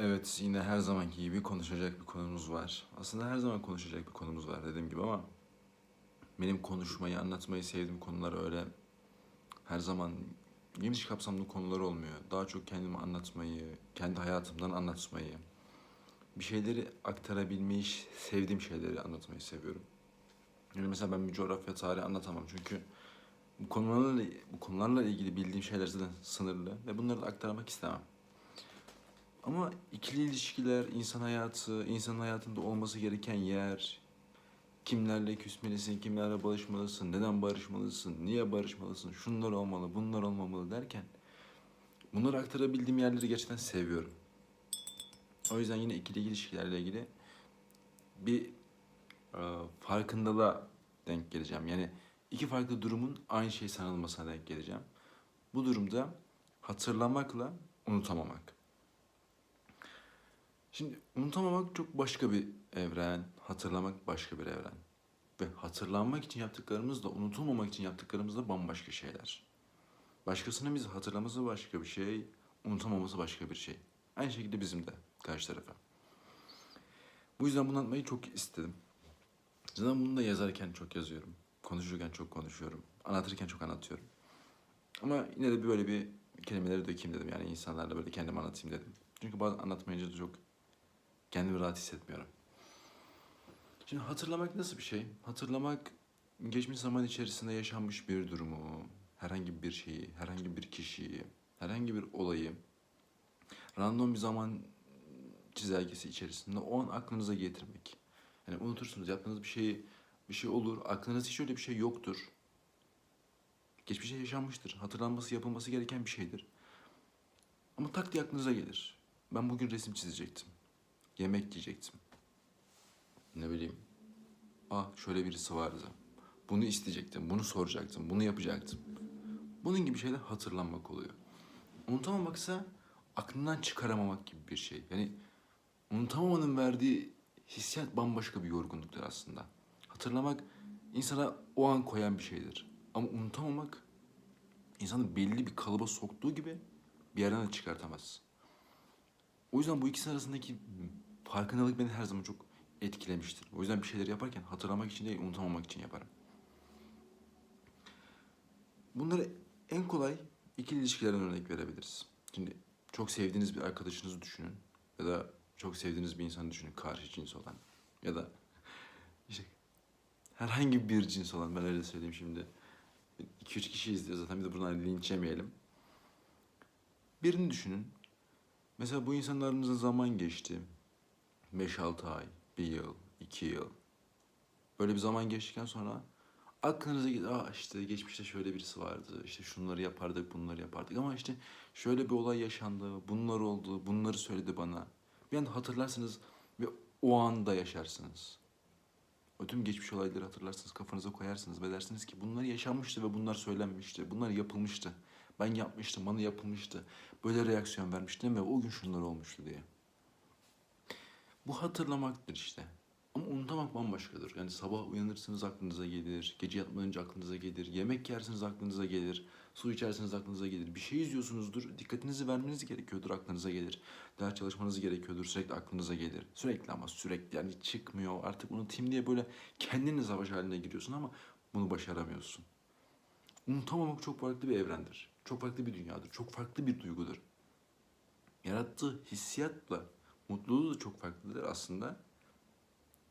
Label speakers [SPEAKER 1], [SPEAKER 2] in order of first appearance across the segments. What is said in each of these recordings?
[SPEAKER 1] Evet yine her zamanki gibi konuşacak bir konumuz var. Aslında her zaman konuşacak bir konumuz var dediğim gibi ama benim konuşmayı, anlatmayı sevdiğim konular öyle her zaman geniş kapsamlı konular olmuyor. Daha çok kendimi anlatmayı, kendi hayatımdan anlatmayı, bir şeyleri aktarabilmeyi, sevdiğim şeyleri anlatmayı seviyorum. Yani mesela ben bir coğrafya tarihi anlatamam çünkü bu konularla, bu konularla ilgili bildiğim şeyler zaten sınırlı ve bunları da aktarmak istemem. Ama ikili ilişkiler, insan hayatı, insanın hayatında olması gereken yer, kimlerle küsmelisin, kimlerle barışmalısın, neden barışmalısın, niye barışmalısın, şunlar olmalı, bunlar olmamalı derken bunları aktarabildiğim yerleri gerçekten seviyorum. O yüzden yine ikili ilişkilerle ilgili bir e, farkındalığa denk geleceğim. Yani iki farklı durumun aynı şey sanılmasına denk geleceğim. Bu durumda hatırlamakla unutamamak. Şimdi unutamamak çok başka bir evren, hatırlamak başka bir evren. Ve hatırlanmak için yaptıklarımız da unutulmamak için yaptıklarımız da bambaşka şeyler. Başkasının bizi hatırlaması başka bir şey, unutamaması başka bir şey. Aynı şekilde bizim de karşı tarafa. Bu yüzden bunu anlatmayı çok istedim. Zaten bunu da yazarken çok yazıyorum. Konuşurken çok konuşuyorum. Anlatırken çok anlatıyorum. Ama yine de böyle bir kelimeleri dökeyim dedim. Yani insanlarla böyle kendimi anlatayım dedim. Çünkü bazen anlatmayınca da çok kendimi rahat hissetmiyorum. Şimdi hatırlamak nasıl bir şey? Hatırlamak geçmiş zaman içerisinde yaşanmış bir durumu, herhangi bir şeyi, herhangi bir kişiyi, herhangi bir olayı random bir zaman çizelgesi içerisinde o an aklınıza getirmek. Yani unutursunuz yaptığınız bir şeyi bir şey olur. Aklınızda hiç öyle bir şey yoktur. Geçmişte yaşanmıştır. Hatırlanması, yapılması gereken bir şeydir. Ama tak diye aklınıza gelir. Ben bugün resim çizecektim. Yemek yiyecektim. Ne bileyim. Ah şöyle birisi vardı. Bunu isteyecektim, bunu soracaktım, bunu yapacaktım. Bunun gibi şeyler hatırlanmak oluyor. Unutamamaksa aklından çıkaramamak gibi bir şey. Yani unutamamanın verdiği hissiyat bambaşka bir yorgunluktur aslında. Hatırlamak insana o an koyan bir şeydir. Ama unutamamak insanı belli bir kalıba soktuğu gibi bir yerden de çıkartamaz. O yüzden bu ikisi arasındaki farkındalık beni her zaman çok etkilemiştir. O yüzden bir şeyleri yaparken hatırlamak için değil, unutamamak için yaparım. Bunları en kolay ikili ilişkilerden örnek verebiliriz. Şimdi çok sevdiğiniz bir arkadaşınızı düşünün ya da çok sevdiğiniz bir insanı düşünün karşı cins olan ya da işte herhangi bir cins olan ben öyle söyleyeyim şimdi. 2-3 kişi izliyor zaten bir de buradan linç yemeyelim. Birini düşünün. Mesela bu insanın aranızda zaman geçti. 5-6 ay, 1 yıl, 2 yıl. Böyle bir zaman geçtikten sonra aklınıza gelir, aa işte geçmişte şöyle birisi vardı, işte şunları yapardık, bunları yapardık ama işte şöyle bir olay yaşandı, bunlar oldu, bunları söyledi bana. Bir anda hatırlarsınız ve o anda yaşarsınız. O tüm geçmiş olayları hatırlarsınız, kafanıza koyarsınız ve dersiniz ki bunlar yaşanmıştı ve bunlar söylenmişti, bunlar yapılmıştı. Ben yapmıştım, bana yapılmıştı. Böyle reaksiyon vermiştim ve o gün şunlar olmuştu diye. Bu hatırlamaktır işte. Ama unutmak bambaşkadır. Yani sabah uyanırsınız aklınıza gelir, gece yatmadan önce aklınıza gelir, yemek yersiniz aklınıza gelir, su içersiniz aklınıza gelir, bir şey izliyorsunuzdur, dikkatinizi vermeniz gerekiyordur aklınıza gelir. Ders çalışmanız gerekiyordur, sürekli aklınıza gelir. Sürekli ama sürekli yani çıkmıyor artık unutayım diye böyle kendini savaş haline giriyorsun ama bunu başaramıyorsun. Unutamamak çok farklı bir evrendir. Çok farklı bir dünyadır. Çok farklı bir duygudur. Yarattığı hissiyatla mutluluğu da çok farklıdır aslında.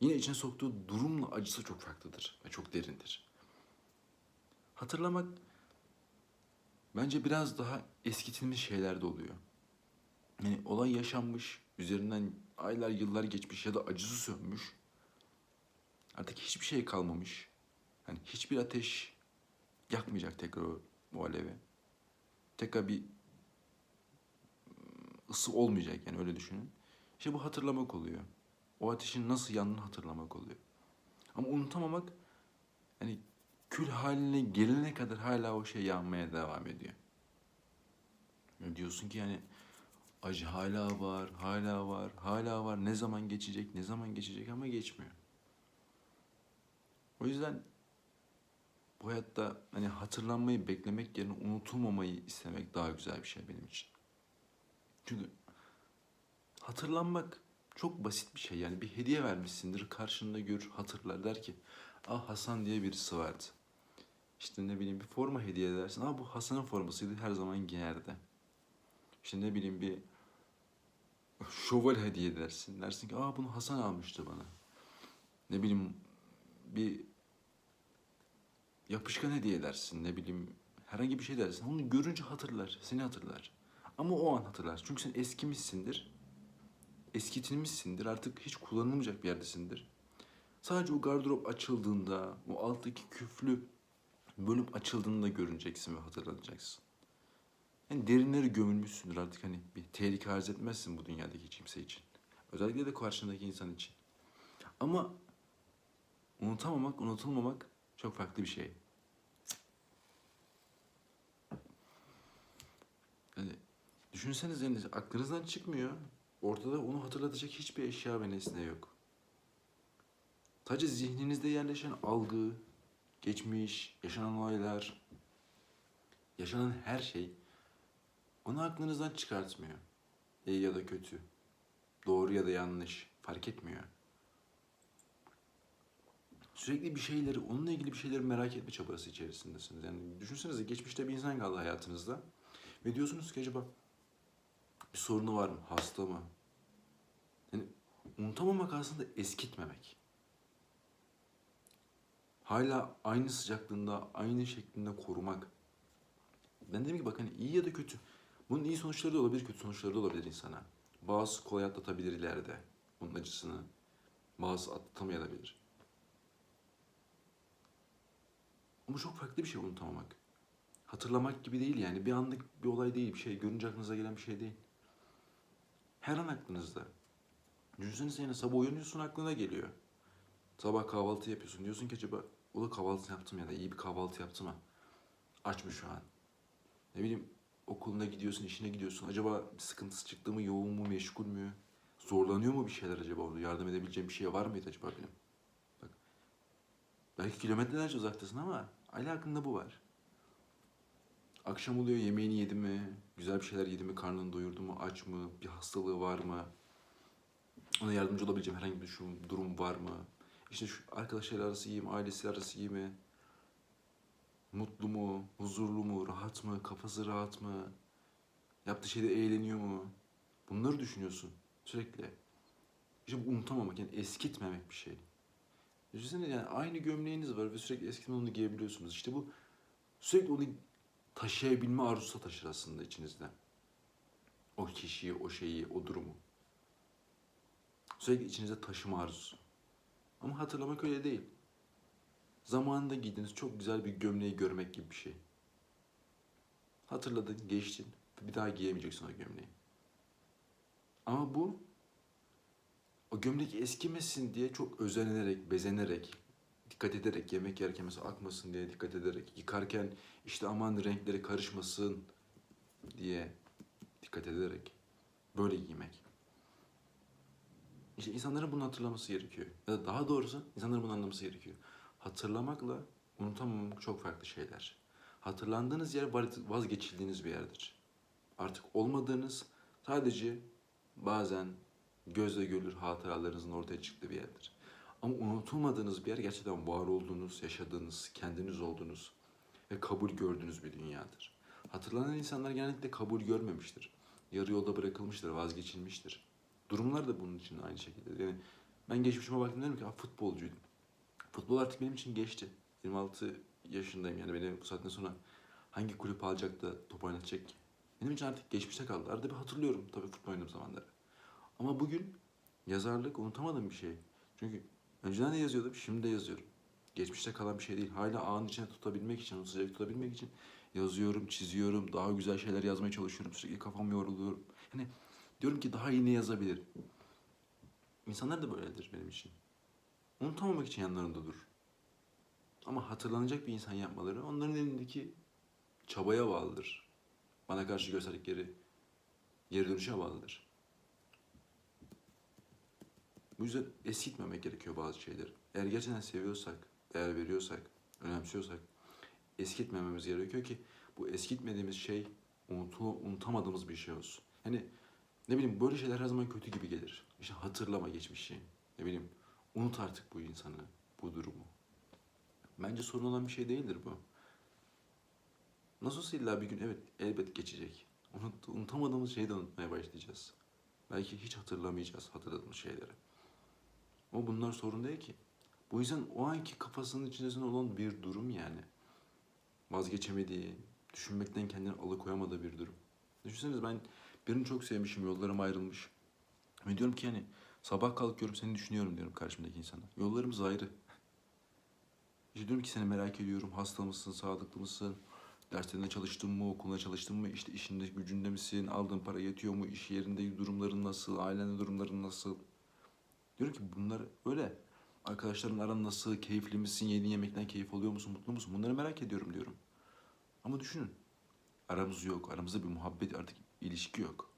[SPEAKER 1] Yine içine soktuğu durumla acısı çok farklıdır ve çok derindir. Hatırlamak bence biraz daha eskitilmiş şeylerde oluyor. Yani olay yaşanmış, üzerinden aylar yıllar geçmiş ya da acısı sönmüş. Artık hiçbir şey kalmamış. Yani hiçbir ateş yakmayacak tekrar o, o alevi. Tekrar bir ısı olmayacak yani öyle düşünün. İşte bu hatırlamak oluyor. O ateşin nasıl yandığını hatırlamak oluyor. Ama unutamamak yani kül haline gelene kadar hala o şey yanmaya devam ediyor. Yani diyorsun ki yani acı hala var, hala var, hala var. Ne zaman geçecek, ne zaman geçecek ama geçmiyor. O yüzden bu hayatta hani hatırlanmayı beklemek yerine unutulmamayı istemek daha güzel bir şey benim için. Çünkü hatırlanmak çok basit bir şey. Yani bir hediye vermişsindir, karşında görür, hatırlar der ki, ah Hasan diye birisi vardı. İşte ne bileyim bir forma hediye edersin. Aa bu Hasan'ın formasıydı her zaman giyerdi. İşte ne bileyim bir şoval hediye edersin. Dersin ki aa bunu Hasan almıştı bana. Ne bileyim bir yapışkan hediye edersin. Ne bileyim herhangi bir şey dersin. Onu görünce hatırlar. Seni hatırlar. Ama o an hatırlar. Çünkü sen eskimişsindir. Eskitilmişsindir. Artık hiç kullanılmayacak bir yerdesindir. Sadece o gardırop açıldığında, o alttaki küflü bölüm açıldığında görüneceksin ve hatırlanacaksın. Yani derinleri gömülmüşsündür artık hani bir tehlike arz etmezsin bu dünyadaki hiç kimse için. Özellikle de karşındaki insan için. Ama unutamamak, unutulmamak çok farklı bir şey. Yani düşünsenize yani aklınızdan çıkmıyor. Ortada onu hatırlatacak hiçbir eşya ve nesne yok. Sadece zihninizde yerleşen algı, geçmiş, yaşanan olaylar, yaşanan her şey onu aklınızdan çıkartmıyor. İyi ya da kötü, doğru ya da yanlış fark etmiyor. Sürekli bir şeyleri, onunla ilgili bir şeyleri merak etme çabası içerisindesiniz. Yani düşünsenize geçmişte bir insan kaldı hayatınızda ve diyorsunuz ki acaba bir sorunu var mı, hasta mı? Yani unutamamak aslında eskitmemek. Hala aynı sıcaklığında, aynı şeklinde korumak. Ben dedim ki bak hani iyi ya da kötü. Bunun iyi sonuçları da olabilir, kötü sonuçları da olabilir insana. Bazı kolay atlatabilir ileride bunun acısını. Bazı atlatamayabilir. Ama çok farklı bir şey unutamamak. Hatırlamak gibi değil yani. Bir anlık bir olay değil, bir şey. Görünce aklınıza gelen bir şey değil. Her an aklınızda. Düşünsenize yani sabah uyanıyorsun aklına geliyor. Sabah kahvaltı yapıyorsun. Diyorsun ki acaba o da kahvaltı yaptım ya da iyi bir kahvaltı yaptım mı? Aç mı şu an? Ne bileyim okuluna gidiyorsun, işine gidiyorsun. Acaba bir sıkıntısı çıktı mı, yoğun mu, meşgul mü? Zorlanıyor mu bir şeyler acaba orada? Yardım edebileceğim bir şey var mıydı acaba benim? Bak. Belki kilometrelerce uzaktasın ama hala hakkında bu var. Akşam oluyor yemeğini yedi mi? Güzel bir şeyler yedi mi? Karnını doyurdu mu? Aç mı? Bir hastalığı var mı? Ona yardımcı olabileceğim herhangi bir durum var mı? İşte şu arkadaşlar arası iyi mi? Ailesi arası iyi mi? Mutlu mu? Huzurlu mu? Rahat mı? Kafası rahat mı? Yaptığı şeyde eğleniyor mu? Bunları düşünüyorsun sürekli. İşte bu unutamamak yani eskitmemek bir şey. Düşünsene yani aynı gömleğiniz var ve sürekli eskitmeden onu giyebiliyorsunuz. İşte bu sürekli onu taşıyabilme arzusu taşır aslında içinizde. O kişiyi, o şeyi, o durumu. Sürekli içinizde taşıma arzusu. Ama hatırlamak öyle değil. Zamanında giydiğiniz çok güzel bir gömleği görmek gibi bir şey. Hatırladın, geçtin. Bir daha giyemeyeceksin o gömleği. Ama bu o gömlek eskimesin diye çok özenerek, bezenerek, dikkat ederek, yemek yerken mesela akmasın diye dikkat ederek, yıkarken işte aman renkleri karışmasın diye dikkat ederek böyle giymek. İşte insanların bunu hatırlaması gerekiyor. Ya da daha doğrusu insanların bunu anlaması gerekiyor. Hatırlamakla unutamamak çok farklı şeyler. Hatırlandığınız yer vazgeçildiğiniz bir yerdir. Artık olmadığınız sadece bazen gözle görülür hatıralarınızın ortaya çıktığı bir yerdir. Ama unutulmadığınız bir yer gerçekten var olduğunuz, yaşadığınız, kendiniz olduğunuz ve kabul gördüğünüz bir dünyadır. Hatırlanan insanlar genellikle kabul görmemiştir. Yarı yolda bırakılmıştır, vazgeçilmiştir. Durumlar da bunun için aynı şekilde. Yani ben geçmişime baktım dedim ki futbolcuydum. Futbol artık benim için geçti. 26 yaşındayım yani beni bu saatten sonra hangi kulüp alacak da top oynatacak ki? Benim için artık geçmişte kaldı. Arada bir hatırlıyorum tabii futbol oynadığım zamanları. Ama bugün yazarlık unutamadığım bir şey. Çünkü önceden de yazıyordum, şimdi de yazıyorum. Geçmişte kalan bir şey değil. Hala anın içine tutabilmek için, onu sıcak tutabilmek için yazıyorum, çiziyorum, daha güzel şeyler yazmaya çalışıyorum. Sürekli kafam yoruluyorum. Hani diyorum ki daha iyi ne yazabilirim? İnsanlar da böyledir benim için. Unutamamak için yanlarında dur. Ama hatırlanacak bir insan yapmaları onların elindeki çabaya bağlıdır. Bana karşı gösterdikleri geri dönüşe bağlıdır. Bu yüzden eskitmemek gerekiyor bazı şeyleri. Eğer gerçekten seviyorsak, değer veriyorsak, önemsiyorsak eskitmememiz gerekiyor ki bu eskitmediğimiz şey unutu, unutamadığımız bir şey olsun. Hani Ne bileyim böyle şeyler her zaman kötü gibi gelir. İşte hatırlama geçmişi. Ne bileyim unut artık bu insanı, bu durumu. Bence sorun olan bir şey değildir bu. Nasıl olsa illa bir gün evet elbet geçecek. Unut, unutamadığımız şeyi de unutmaya başlayacağız. Belki hiç hatırlamayacağız hatırladığımız şeyleri. Ama bunlar sorun değil ki. Bu yüzden o anki kafasının içerisinde olan bir durum yani. Vazgeçemediği, düşünmekten kendini alıkoyamadığı bir durum. Düşünsenize ben birini çok sevmişim, yollarım ayrılmış. Ve diyorum ki yani sabah kalkıyorum seni düşünüyorum diyorum karşımdaki insana. Yollarımız ayrı. İşte diyorum ki seni merak ediyorum, hasta mısın, sağlıklı mısın? Derslerinde çalıştın mı, okulunda çalıştın mı, işte işinde gücünde misin, aldığın para yetiyor mu, iş yerinde durumların nasıl, ailende durumların nasıl? Diyorum ki bunlar öyle. Arkadaşların aran nasıl, keyifli misin, yediğin yemekten keyif alıyor musun, mutlu musun? Bunları merak ediyorum diyorum. Ama düşünün. Aramız yok, aramızda bir muhabbet artık ilişki yok.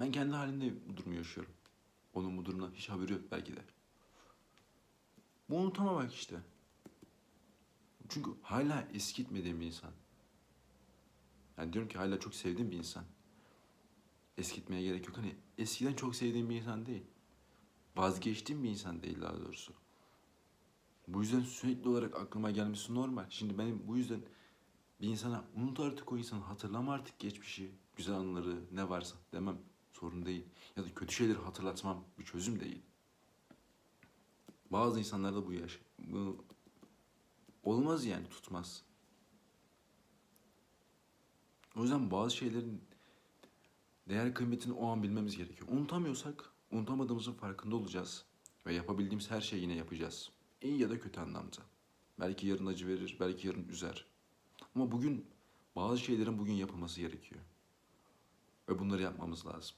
[SPEAKER 1] Ben kendi halinde bu durumu yaşıyorum. Onun bu durumdan hiç haberi yok belki de. Bu unutamamak işte. Çünkü hala eskitmediğim bir insan. Yani diyorum ki hala çok sevdiğim bir insan. Eskitmeye gerek yok. Hani eskiden çok sevdiğim bir insan değil. Vazgeçtiğim bir insan değil daha doğrusu. Bu yüzden sürekli olarak aklıma gelmesi normal. Şimdi benim bu yüzden bir insana unut artık o insanı, hatırlama artık geçmişi, güzel anıları ne varsa demem sorun değil. Ya da kötü şeyleri hatırlatmam bir çözüm değil. Bazı insanlarda bu yaş bu olmaz yani tutmaz. O yüzden bazı şeylerin değer kıymetini o an bilmemiz gerekiyor. Unutamıyorsak unutamadığımızın farkında olacağız ve yapabildiğimiz her şeyi yine yapacağız. İyi ya da kötü anlamda. Belki yarın acı verir, belki yarın üzer. Ama bugün bazı şeylerin bugün yapılması gerekiyor. Ve bunları yapmamız lazım.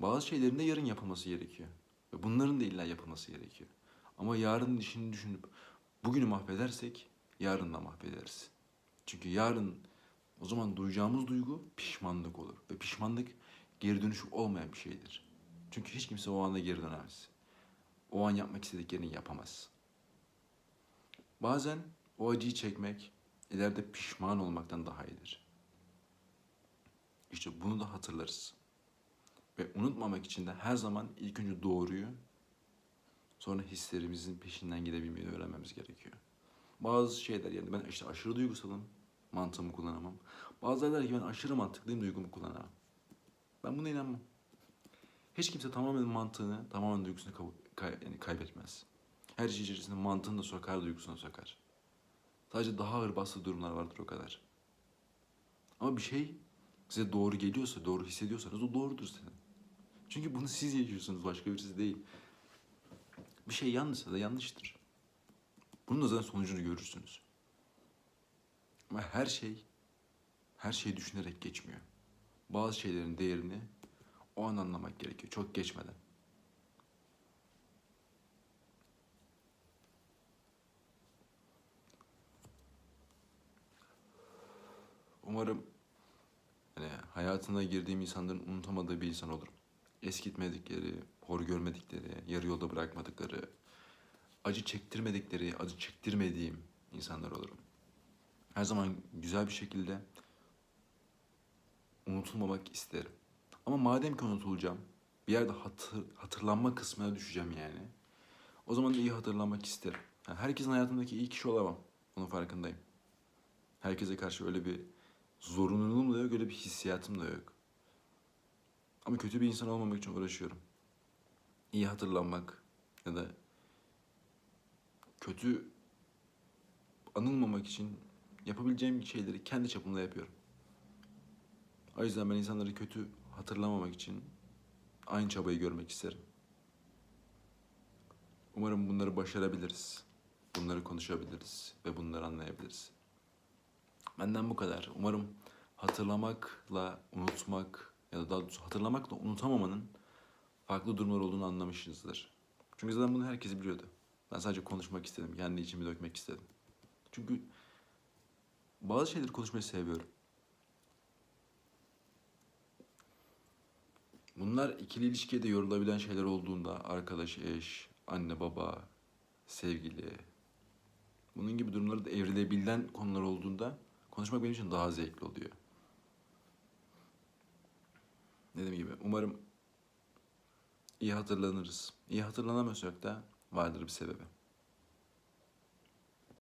[SPEAKER 1] Bazı şeylerin de yarın yapılması gerekiyor. Ve bunların da illa yapılması gerekiyor. Ama yarının işini düşünüp bugünü mahvedersek yarın da mahvederiz. Çünkü yarın o zaman duyacağımız duygu pişmanlık olur. Ve pişmanlık geri dönüşü olmayan bir şeydir. Çünkü hiç kimse o anda geri dönemez. O an yapmak istediklerini yapamaz. Bazen o acıyı çekmek ileride pişman olmaktan daha iyidir. İşte bunu da hatırlarız. Ve unutmamak için de her zaman ilk önce doğruyu, sonra hislerimizin peşinden gidebilmeyi öğrenmemiz gerekiyor. Bazı şeyler yani ben işte aşırı duygusalım, mantığımı kullanamam. Bazıları der ki ben aşırı mantıklıyım, duygumu kullanamam. Ben buna inanmam. Hiç kimse tamamen mantığını, tamamen duygusunu kay- kay- yani kaybetmez. Her şey içerisinde mantığını da sokar, duygusunu da sokar. Sadece daha ağır bastığı durumlar vardır o kadar. Ama bir şey size doğru geliyorsa, doğru hissediyorsanız o doğrudur senin. Çünkü bunu siz yaşıyorsunuz, başka birisi değil. Bir şey yanlışsa da yanlıştır. Bunun da zaten sonucunu görürsünüz. Ama her şey, her şeyi düşünerek geçmiyor. Bazı şeylerin değerini o an anlamak gerekiyor, çok geçmeden. Umarım hani hayatına girdiğim insanların unutamadığı bir insan olurum. Eskitmedikleri, hor görmedikleri, yarı yolda bırakmadıkları, acı çektirmedikleri, acı çektirmediğim insanlar olurum. Her zaman güzel bir şekilde unutulmamak isterim. Ama madem ki unutulacağım, bir yerde hatır, hatırlanma kısmına düşeceğim yani. O zaman da iyi hatırlanmak isterim. Yani herkesin hayatındaki iyi kişi olamam. Onun farkındayım. Herkese karşı öyle bir zorunluluğum da yok, öyle bir hissiyatım da yok. Ama kötü bir insan olmamak için uğraşıyorum. İyi hatırlanmak ya da kötü anılmamak için yapabileceğim şeyleri kendi çapımda yapıyorum. O yüzden ben insanları kötü hatırlamamak için aynı çabayı görmek isterim. Umarım bunları başarabiliriz. Bunları konuşabiliriz ve bunları anlayabiliriz. Benden bu kadar. Umarım hatırlamakla unutmak ya da daha doğrusu hatırlamakla unutamamanın farklı durumlar olduğunu anlamışsınızdır. Çünkü zaten bunu herkes biliyordu. Ben sadece konuşmak istedim. Kendi içimi dökmek istedim. Çünkü bazı şeyleri konuşmayı seviyorum. Bunlar ikili ilişkiye de yorulabilen şeyler olduğunda arkadaş, eş, anne, baba, sevgili, bunun gibi durumları da evrilebilen konular olduğunda konuşmak benim için daha zevkli oluyor. dediğim gibi umarım iyi hatırlanırız. İyi hatırlanamıyorsak da vardır bir sebebi.